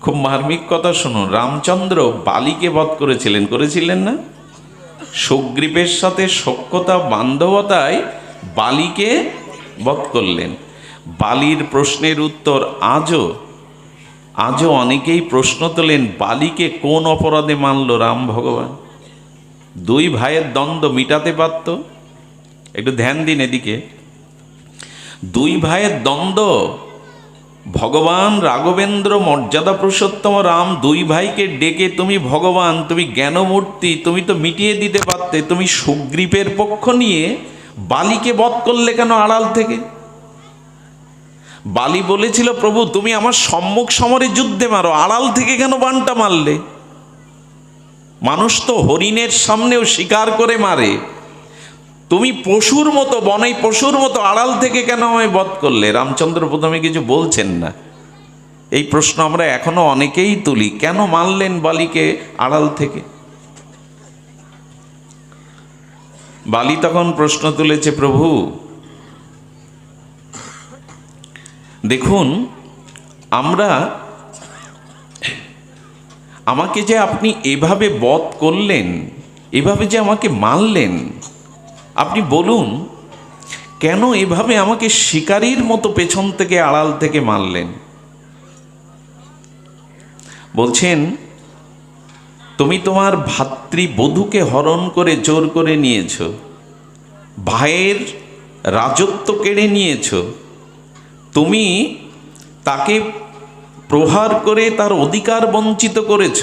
খুব মার্মিক কথা শুনুন। রামচন্দ্র বালিকে বধ করেছিলেন করেছিলেন না? সুগ্রীবের সাথে সখ্যতা, বান্ধবতায় বালিকে বধ করলেন। বালির প্রশ্নের উত্তর আজও আজও অনেকেই প্রশ্ন তোলেন, বালিকে কোন অপরাধে মানল রাম ভগবান? দুই ভাইয়ের দ্বন্দ্ব মিটাতে পারত? একটু ধ্যান দিন এদিকে। দুই ভাইয়ের দ্বন্দ্ব ভগবান রাঘবেন্দ্র মর্যাদা পুরুষোত্তম রাম দুই ভাইকে ডেকে তুমি ভগবান, তুমি জ্ঞানমূর্তি, তুমি তো মিটিয়ে দিতে পারতে, তুমি সুগ্রীবের পক্ষ নিয়ে বালিকে বধ করলে কেন আড়াল থেকে? বালি বলেছিল, প্রভু, তুমি আমার সম্মুখ সমরে যুদ্ধে মারো, আড়াল থেকে কেন বানটা মারলে? মানুষ তো হরিণের সামনেও শিকার করে মারে। তুমি পশুর মতো বনে পশুর মতো আড়াল থেকে কেন আমায় বধ করলে? রামচন্দ্র প্রথমে কিছু বলছেন না। এই প্রশ্ন আমরা এখনও অনেকেই তুলি। কেন মানলেন বালিকে আড়াল থেকে? বালি তখন প্রশ্ন তুলেছে, প্রভু, দেখুন, আমরা, আমাকে যে আপনি এভাবে বধ করলেন, এভাবে যে আমাকে মারলেন আপনি বলুন, কেন এভাবে আমাকে শিকারীর মতো পেছন থেকে আড়াল থেকে মারলেন? বলছেন, তুমি তোমার ভাতৃবধূকে হরণ করে জোর করে নিয়েছ, ভাইয়ের রাজত্ব কেড়ে নিয়েছ, তুমি তাকে প্রহার করে তার অধিকার বঞ্চিত করেছ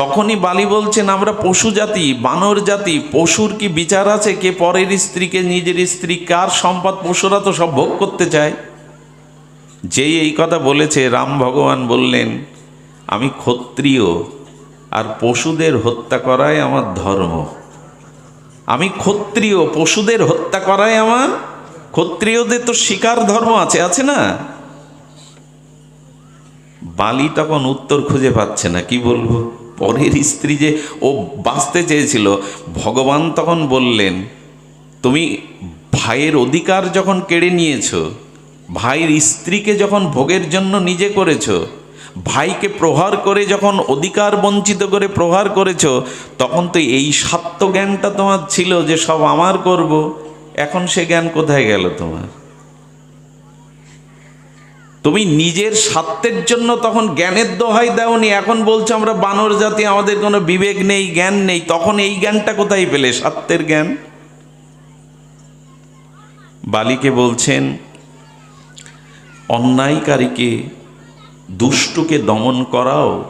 তখনই বালি বলছেন, আমরা পশু জাতি, বানর জাতি, পশুর কি বিচার আছে? কে পরের স্ত্রীকে, নিজের স্ত্রী, কার সম্পদ পশুরা তো সব ভোগ করতে চায়? যেই এই কথা বলেছে, রাম ভগবান বললেন, আমি ক্ষত্রিয় আর পশুদের হত্যা করাই আমার ধর্ম। আমি ক্ষত্রিয়, পশুদের হত্যা করাই আমার, ক্ষত্রিয়দের তো শিকার ধর্ম আছে আছে না? বালি তখন উত্তর খুঁজে পাচ্ছে না, কি বলব? পরের স্ত্রী যে ও বাঁচতে চেয়েছিল, ভগবান তখন বললেন, তুমি ভাইয়ের অধিকার যখন কেড়ে নিয়েছ, ভাইয়ের স্ত্রীকে যখন ভোগের জন্য নিজে করেছ, ভাইকে প্রহার করে যখন অধিকার বঞ্চিত করে প্রহার করেছ, তখন তো এই সত্য জ্ঞানটা তোমার ছিল যে সব আমার করব। এখন সে জ্ঞান কোথায় গেল তোমার? তুমি নিজের স্বার্থের জন্য তখন জ্ঞানের দোহাই দাওনি, এখন বলছো আমরা বানর জাতি, আমাদের কোনো বিবেক নেই, জ্ঞান নেই, তখন এই জ্ঞানটা কোথায় পেলে, স্বার্থের জ্ঞান? বালিকে বলছেন, অন্যায়কারীকে দুষ্টকে দমন করাও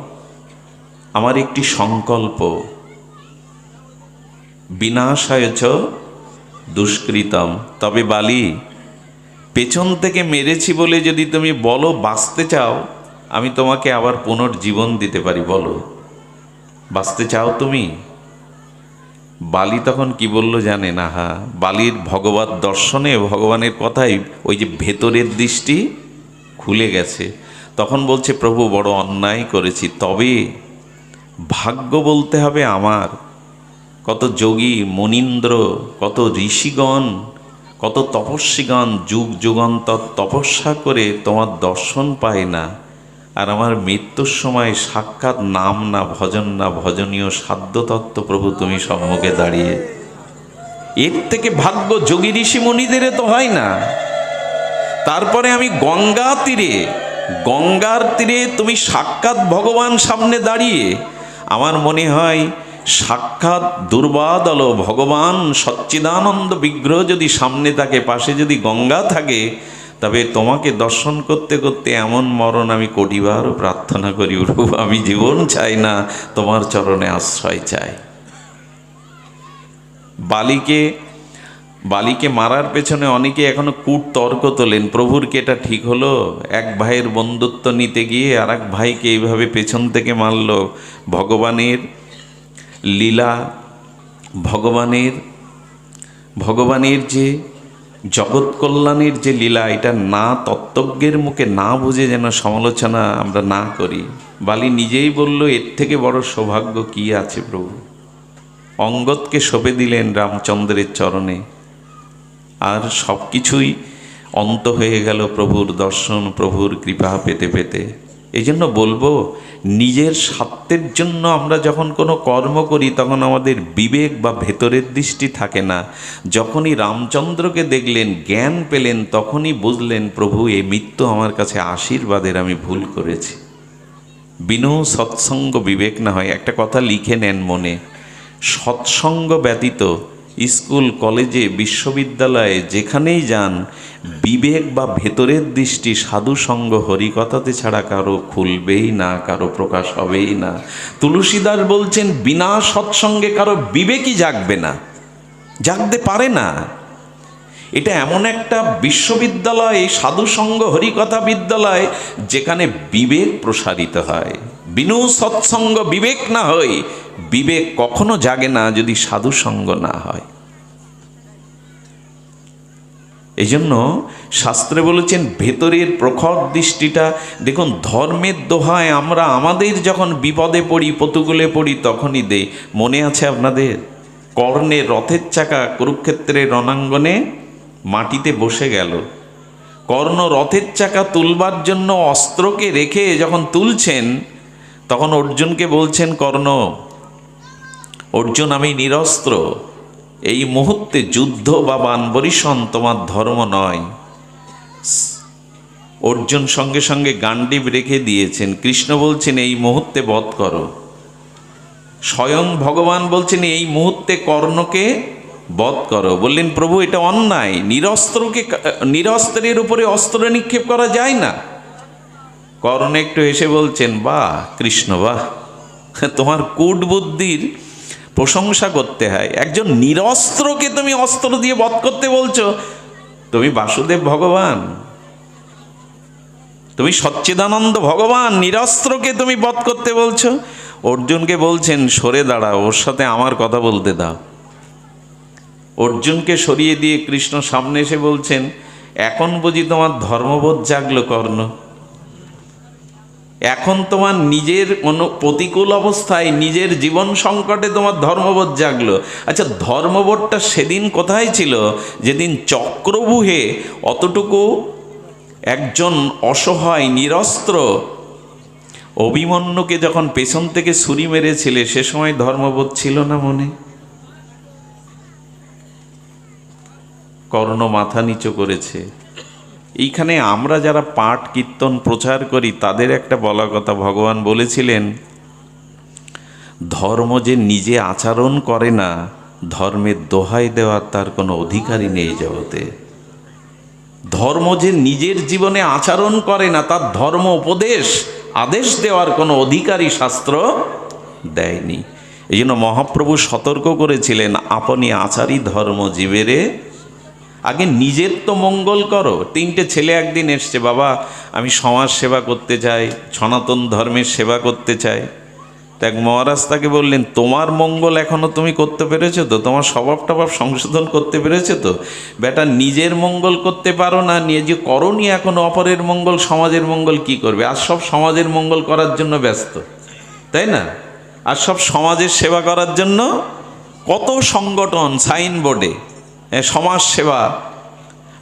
আমার একটি সংকল্প। বিনাশায়চ দুষ্কৃতম। তবে বালি পেছন থেকে মেরেছি বলে যদি তুমি বলো বাঁচতে চাও, আমি তোমাকে আবার পুনর্জীবন দিতে পারি, বলো। বাঁচতে চাও তুমি? বালি তখন কি বলল জানে না, হা? বালির ভগবত দর্শনে ভগবানের কথাই ওই যে ভেতরের দৃষ্টি খুলে গেছে। তখন বলছে, প্রভু, বড় অন্যায় করেছি, তবে ভাগ্য বলতে হবে আমার। কত যোগী, মনীন্দ্র, কত ঋষিগণ কত তপস্বীগণ যুগ যুগান্তর তপস্যা করে তোমার দর্শন পায় না, আর আমার মৃত্যুর সময় সাক্ষাৎ নাম না, ভজন না, ভজনীয় সাধ্যতত্ত্ব প্রভু তুমি সম্মুখে দাঁড়িয়ে। এর থেকে ভাগ্য যোগী ঋষি মুনিদের তো হয় না। তারপরে আমি গঙ্গা তীরে, গঙ্গার তীরে তুমি সাক্ষাৎ ভগবান সামনে দাঁড়িয়ে, আমার মনে হয় সাক্ষাৎ দুর্বাদল ভগবান সচ্চিদানন্দ বিগ্রহ যদি সামনে থাকে, পাশে যদি গঙ্গা থাকে, তবে তোমাকে দর্শন করতে করতে এমন মরণ আমি কোটিবারও প্রার্থনা করি, প্রভু, আমি জীবন চাই না, তোমার চরণে আশ্রয় চাই। বালিকে বালিকে মারার পেছনে অনেকে এখনও কূট তর্ক তোলেন, প্রভুর কি এটা ঠিক হলো? এক ভাইয়ের বন্ধুত্ব নিতে গিয়ে আর এক ভাইকে এইভাবে পেছন থেকে মারল, ভগবানের লীলা ভগবানের ভগবানের যে জগৎ কল্যাণের যে লীলা, এটা না তত্ত্বজ্ঞের মুখে না বুঝে যেন সমালোচনা আমরা না করি। বালি নিজেই বলল, এর থেকে বড় সৌভাগ্য কি আছে প্রভু? অঙ্গদকে সঁপে দিলেন রামচন্দ্রের চরণে। আর সব কিছুই অন্ত হয়ে গেল প্রভুর দর্শন, প্রভুর কৃপা পেতে পেতে। এই জন্য বলব, নিজের স্বার্থের জন্য আমরা যখন কোনো কর্ম করি, তখন আমাদের বিবেক বা ভেতরের দৃষ্টি থাকে না। যখনই রামচন্দ্রকে দেখলেন, জ্ঞান পেলেন, তখনই বুঝলেন, প্রভু, এই মৃত্যু আমার কাছে আশীর্বাদের, আমি ভুল করেছি। বিনু সৎসঙ্গ বিবেক না হয়, একটা কথা লিখে নেন মনে। সৎসঙ্গ ব্যতীত স্কুল, কলেজে, বিশ্ববিদ্যালয়ে যেখানেই যান, বিবেক বা ভেতরের দৃষ্টি সাধু সঙ্গ হরিকথাতে ছাড়া কারও খুলবেই না, কারও প্রকাশ হবেই না। তুলসীদাস বলছেন, বিনা সৎসঙ্গে কারও বিবেকই জাগবে না, জাগতে পারে না। এটা এমন একটা বিশ্ববিদ্যালয় সাধুসঙ্গ হরিকথা বিদ্যালয়, যেখানে বিবেক প্রসারিত হয়। বিনু সৎসঙ্গ বিবেক না হয় বিবেক কখনো জাগে না যদি সাধুসঙ্গ না হয়। এই জন্য শাস্ত্রে বলেছেন, ভেতরের প্রখর দৃষ্টিটা, দেখুন, ধর্মের দোহায় আমরা আমাদের যখন বিপদে পড়ি পতুগুলে পড়ি, তখনই দেই। মনে আছে আপনাদের? কর্ণে রথের চাকা, কুরুক্ষেত্রের রণাঙ্গনে মাটিতে বসে গেল। কর্ণ রথের চাকা তুলবার জন্য অস্ত্রকে রেখে যখন তুলছেন, তখন অর্জুনকে বলছেন, কর্ণ অর্জুন, আমি নিরস্ত্র। এই মুহূর্তে যুদ্ধ বা বানবরিশন তোমার ধর্ম নয়। অর্জুন সঙ্গে সঙ্গে গান্ডিব রেখে দিয়েছেন। কৃষ্ণ বলছেন, এই মুহূর্তে বধ করো। স্বয়ং ভগবান বলছেন, এই মুহূর্তে কর্ণকে বধ করো। বললেন, প্রভু, এটা অন্যায়। নিরস্ত্রকে নিরস্ত্রের উপরে অস্ত্র নিক্ষেপ করা যায় না। কর্ণ একটু এসে বলছেন, বাহ, কৃষ্ণ, বাহ। তোমার কূট বুদ্ধির প্রশংসা করতে হয়। একজন নিরস্ত্রকে তুমি অস্ত্র দিয়ে বধ করতে বলছো? তুমি বাসুদেব ভগবান। তুমি সচ্চিদানন্দ ভগবান, নিরস্ত্রকে তুমি বধ করতে বলছো? অর্জুনকে বলছেন, সরে দাঁড়া, ওর সাথে আমার কথা বলতে দাও। অর্জুনকে সরিয়ে দিয়ে কৃষ্ণ সামনে এসে বলছেন, এখন বুঝি তোমার ধর্মবোধ জাগলো কর্ণ। এখন তোমার নিজের কোনো প্রতিকূল অবস্থায় নিজের জীবন সংকটে তোমার ধর্মবোধ জাগলো। আচ্ছা ধর্মবোধটা সেদিন কোথায় ছিল? যেদিন চক্রবুহে অতটুকু একজন অসহায় নিরস্ত্র অভিমন্যুকে যখন পেছন থেকে ছুরি মেরেছিলে, সে সময় ধর্মবোধ ছিল না মনে? কর্ণ মাথা নিচু করেছে। এইখানে আমরা যারা পাঠ, কীর্তন, প্রচার করি, তাদের একটা বলা কথা ভগবান বলেছিলেন, ধর্ম যে নিজে আচরণ করে না, ধর্মের দোহাই দেওয়ার তার কোনো অধিকারই নেই জগতে। ধর্ম যে নিজের জীবনে আচরণ করে না, তার ধর্ম উপদেশ, আদেশ দেওয়ার কোনো অধিকারী শাস্ত্র দেয়নি। এই জন্য মহাপ্রভু সতর্ক করেছিলেন, আপনি আচারই ধর্ম জীবেরে আগে নিজের তো মঙ্গল করো। তিনটে ছেলে একদিন এসছে, বাবা, আমি সমাজ সেবা করতে চাই, সনাতন ধর্মের সেবা করতে চাই। এক মহারাজ তাকে বললেন, তোমার মঙ্গল এখনও তুমি করতে পেরেছ তো? তোমার স্বভাব টভাব সংশোধন করতে পেরেছ তো? বেটা, নিজের মঙ্গল করতে পারো না, নিয়ে যে করনি এখন, অপরের মঙ্গল, সমাজের মঙ্গল কি করবে? আর সব সমাজের মঙ্গল করার জন্য ব্যস্ত, তাই না? আর সব সমাজের সেবা করার জন্য কত সংগঠন, সাইনবোর্ডে সমাজ সেবা।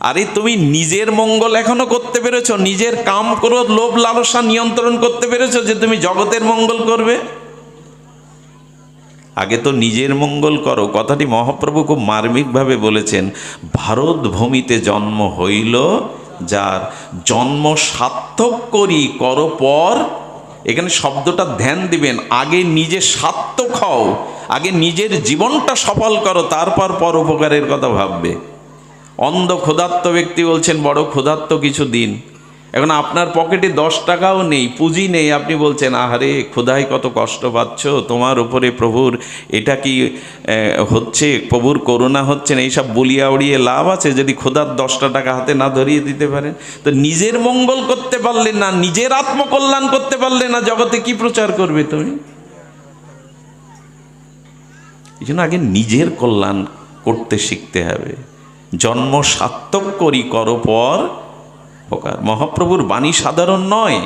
আরে তুমি নিজের মঙ্গল এখনও করতে পেরেছ? নিজের কাম করো, লোভ লালসা নিয়ন্ত্রণ করতে পেরেছ যে তুমি জগতের মঙ্গল করবে? আগে তো নিজের মঙ্গল করো। কথাটি মহাপ্রভু খুব মার্মিকভাবে বলেছেন, ভারত ভূমিতে জন্ম হইল যার জন্ম সার্থক করি, কর পর। এখানে শব্দটা ধ্যান দিবেন, আগে নিজে সার্থক হও আগে নিজের জীবনটা সফল করো, তারপর পর উপকারের কথা ভাববে। অন্ধ ক্ষুধার্ত ব্যক্তি বলছেন, বড় ক্ষুধার্ত কিছু দিন। এখন আপনার পকেটে দশ টাকাও নেই, পুঁজি নেই, আপনি বলছেন, আহারে, ক্ষুধায় কত কষ্ট পাচ্ছ, তোমার উপরে প্রভুর এটা কি হচ্ছে, প্রভুর করুণা হচ্ছে না? এইসব বলিয়া উড়িয়ে লাভ আছে, যদি ক্ষুধার দশটা টাকা হাতে না ধরিয়ে দিতে পারেন। তো নিজের মঙ্গল করতে পারলে না, নিজের আত্মকল্যাণ করতে পারলে না, জগতে কি প্রচার করবে তুমি? এই জন্য আগে নিজের কল্যাণ করতে শিখতে হবে। জন্ম সার্থক করি, কর পর উপকার। মহাপ্রভুর বাণী সাধারণ নয়।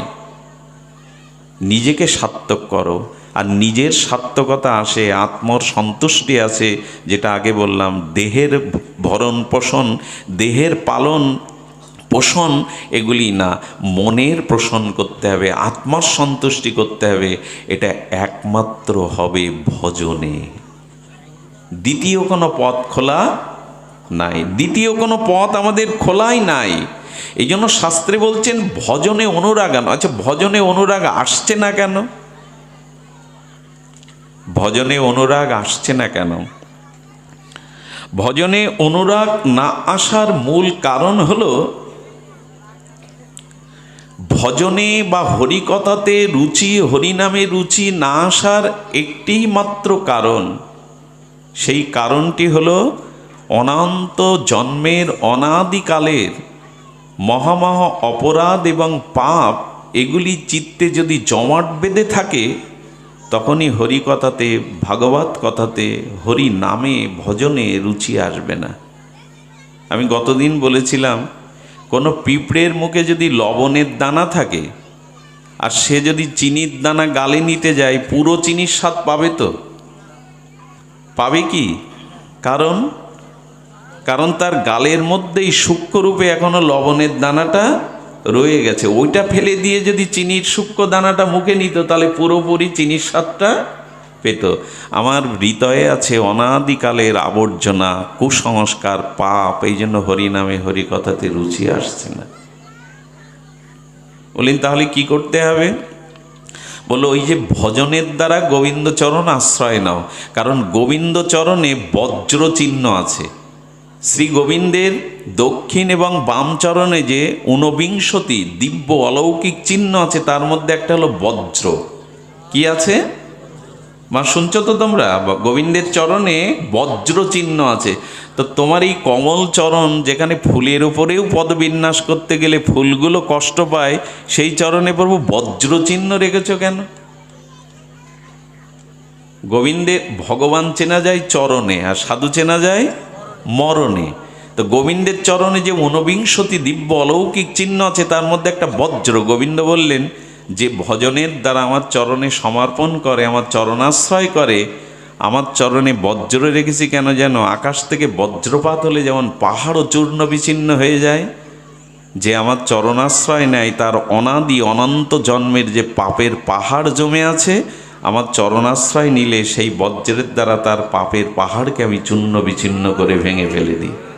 নিজেকে সার্থক করো। আর নিজের সার্থকতা আসে, আত্মর সন্তুষ্টি আছে যেটা আগে বললাম, দেহের ভরণ পোষণ, দেহের পালন পোষণ, এগুলি না। মনের পোষণ করতে হবে, আত্মার সন্তুষ্টি করতে হবে। এটা একমাত্র হবে ভজনে। দ্বিতীয় কোনো পথ খোলা নাই। দ্বিতীয় কোনো পথ আমাদের খোলাই নাই। এই জন্য শাস্ত্রে বলছেন, ভজনে অনুরাগ আচ্ছা ভজনে অনুরাগ আসছে না কেন? ভজনে অনুরাগ আসছে না কেন? ভজনে অনুরাগ না আসার মূল কারণ হলো, ভজনে বা হরিকথাতে রুচি, হরিনামে রুচি না আসার একটি মাত্র কারণ সেই কারণটি হলো অনন্ত জন্মের অনাদিকালের মহামহা অপরাধ এবং পাপ এগুলি চিত্তে যদি জমাট বেঁধে থাকে, তখনই হরি কথাতে ভাগবত কথাতে, হরি নামে, ভজনে রুচি আসবে না। আমি গতদিন বলেছিলাম, কোনো পিঁপড়ের মুখে যদি লবণের দানা থাকে, আর সে যদি চিনির দানা গালে নিতে যায়, পুরো চিনির স্বাদ পাবে তো? পাবে কি? কারণ কারণ তার গালের মধ্যেই সূক্ষ্মরূপে এখনও লবণের দানাটা রয়ে গেছে। ওইটা ফেলে দিয়ে যদি চিনির সূক্ষ্ম দানাটা মুখে নিত, তাহলে পুরোপুরি চিনির স্বাদটা পেত। আমার হৃদয়ে আছে অনাদিকালের আবর্জনা, কুসংস্কার, পাপ এই জন্য হরি নামে হরি কথাতে রুচি আসছে না। বলেন তাহলে কি করতে হবে? বলো ওই যে ভজনের দ্বারা গোবিন্দচরণ আশ্রয় নাও, কারণ গোবিন্দচরণে বজ্র চিহ্ন আছে। শ্রী গোবিন্দের দক্ষিণ এবং বাম চরণে যে ঊনবিংশতি দিব্য অলৌকিক চিহ্ন আছে, তার মধ্যে একটা হলো বজ্র। কি আছে? মা, শুনছো তো তোমরা? গোবিন্দের চরণে বজ্র চিহ্ন আছে। তো তোমার এই কমল চরণ যেখানে ফুলের উপরেও পদবিন্যাস করতে গেলে ফুলগুলো কষ্ট পায়, সেই চরণে প্রভু বজ্র চিহ্ন রেখেছ কেন? গোবিন্দে, ভগবান চেনা যায় চরণে আর সাধু চেনা যায় মরণে। তো গোবিন্দের চরণে যে ঊনবিংশতি দিব্য অলৌকিক চিহ্ন আছে, তার মধ্যে একটা বজ্র। গোবিন্দ বললেন যে ভজনের দ্বারা আমার চরণে সমর্পণ করে, আমার চরণাশ্রয় করে, আমার চরণে বজ্র রেখেছি কেন যেন? আকাশ থেকে বজ্রপাত হলে যেমন পাহাড়ও চূর্ণ বিচ্ছিন্ন হয়ে যায়। যে আমার চরণাশ্রয় নেয় তার অনাদি অনন্ত জন্মের যে পাপের পাহাড় জমে আছে, আমার চরণাশ্রয় নিলে সেই বজ্রের দ্বারা তার পাপের পাহাড়কে আমি চূর্ণ বিচ্ছিন্ন করে ভেঙে ফেলে দিই।